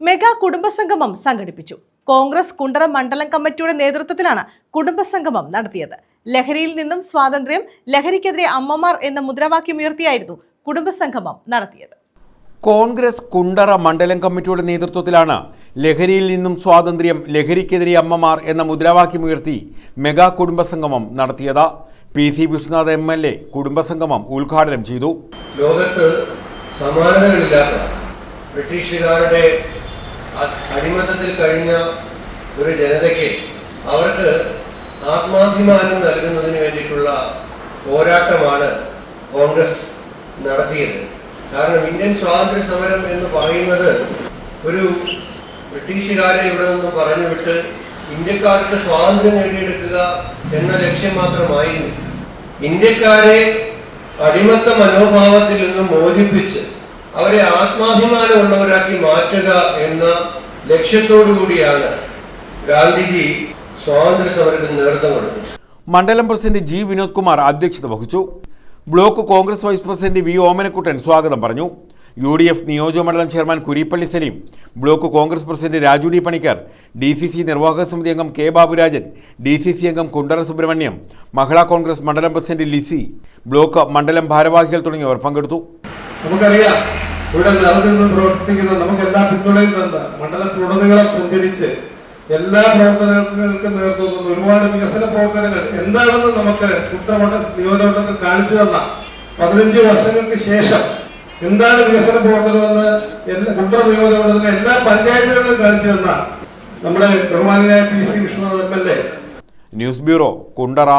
Mega കുടുംബസംഗമം സംഘടിപ്പിച്ചു. കോൺഗ്രസ് കുണ്ടറ മണ്ഡലം കമ്മിറ്റിയുടെ നേതൃത്വത്തിലാണ് കുടുംബസംഗമം നടത്തിയത്. ലഹരിയിൽ നിന്നും സ്വാതന്ത്ര്യം ലഹരിക്കെതിരെ അമ്മമാർ എന്ന മുദ്രാവാക്യം ഉയർത്തിയായിരുന്നു കുടുംബസംഗമം നടത്തിയത്. കോൺഗ്രസ് കുണ്ടറ മണ്ഡലം കമ്മിറ്റിയുടെ നേതൃത്വത്തിലാണ് ലഹരിയിൽ നിന്നും സ്വാതന്ത്ര്യം ലഹരിക്കെതിരെ അമ്മമാർ എന്ന മുദ്രാവാക്യമുയർത്തി മെഗാ കുടുംബസംഗമം നടത്തിയത്. P C Vishwanath M L A കുടുംബസംഗമം ഉദ്ഘാടനം ചെയ്തു. ലോകത്ത് സമാനതകളില്ലാത്ത ബ്രിട്ടീഷുകാരുടെ അടിമത്തത്തിൽ കഴിഞ്ഞ ഒരു ജനതയ്ക്ക് അവർക്ക് ആത്മാഭിമാനം നൽകുന്നതിന് വേണ്ടിയിട്ടുള്ള പോരാട്ടമാണ് കോൺഗ്രസ് നടത്തിയത്. കാരണം ഇന്ത്യൻ സ്വാതന്ത്ര്യ സമരം എന്ന് പറയുന്നത് ഒരു ബ്രിട്ടീഷുകാരെ ഇവിടെ നിന്ന് പറഞ്ഞു വിട്ട് ഇന്ത്യക്കാർക്ക് സ്വാതന്ത്ര്യം നേടിയെടുക്കുക എന്ന ലക്ഷ്യം മാത്രമായിരുന്നു. ഇന്ത്യക്കാരെ അടിമത്ത മനോഭാവത്തിൽ നിന്ന് മോചിപ്പിച്ച് അവരെ ആത്മാഭിമാനമുള്ളവരാക്കി മാറ്റുക എന്ന ലക്ഷ്യത്തോടു കൂടിയാണ് ഗാന്ധിജി സ്വാതന്ത്ര്യ സമരത്തിന് നേതൃത്വം കൊടുത്തത്. മണ്ഡലം പ്രസിഡന്റ് ജി വിനോദ് കുമാർ അധ്യക്ഷത വഹിച്ചു. Block Congress vice president V Omanakuttan സ്വാഗതം പറഞ്ഞു. യു ഡി എഫ് നിയോജകമണ്ഡലം chairman Kurippally Salim block Congress president Raju D Panicker D C C നിർവാഹക സമിതി അംഗം K Baburajan D C C അംഗം കുണ്ടറ സുബ്രഹ്മണ്യം മഹിളാ കോൺഗ്രസ് മണ്ഡലം പ്രസിഡന്റ് ലിസി ബ്ലോക്ക് മണ്ഡലം ഭാരവാഹികൾ തുടങ്ങിയവർ പങ്കെടുത്തു. നമുക്കറിയാം ഇവിടെ നിലനിന്ന് പ്രവർത്തിക്കുന്ന നമുക്ക് എല്ലാ പിന്തുണയും തന്ന മണ്ഡലത്തിലുടനീളം സഞ്ചരിച്ച് എല്ലാ പ്രവർത്തനങ്ങൾക്കും നേതൃത്വം ഒരുപാട് വികസന പ്രവർത്തനങ്ങൾ എന്താണെന്ന് നമുക്ക് കുട്ടമണ്ഡ നിയോജകമണ്ഡലത്തിൽ കാണിച്ചു തന്ന പതിനഞ്ച് വർഷങ്ങൾക്ക് ശേഷം എന്താണ് വികസന പ്രവർത്തനമെന്ന് എല്ലാ കുട്ടറ നിയോജകമണ്ഡലത്തിലെ എല്ലാ പഞ്ചായത്തുകളിലും കാണിച്ചു തന്ന നമ്മുടെ ബഹുമാനായ P C Vishnu M L A. News bureau Kundara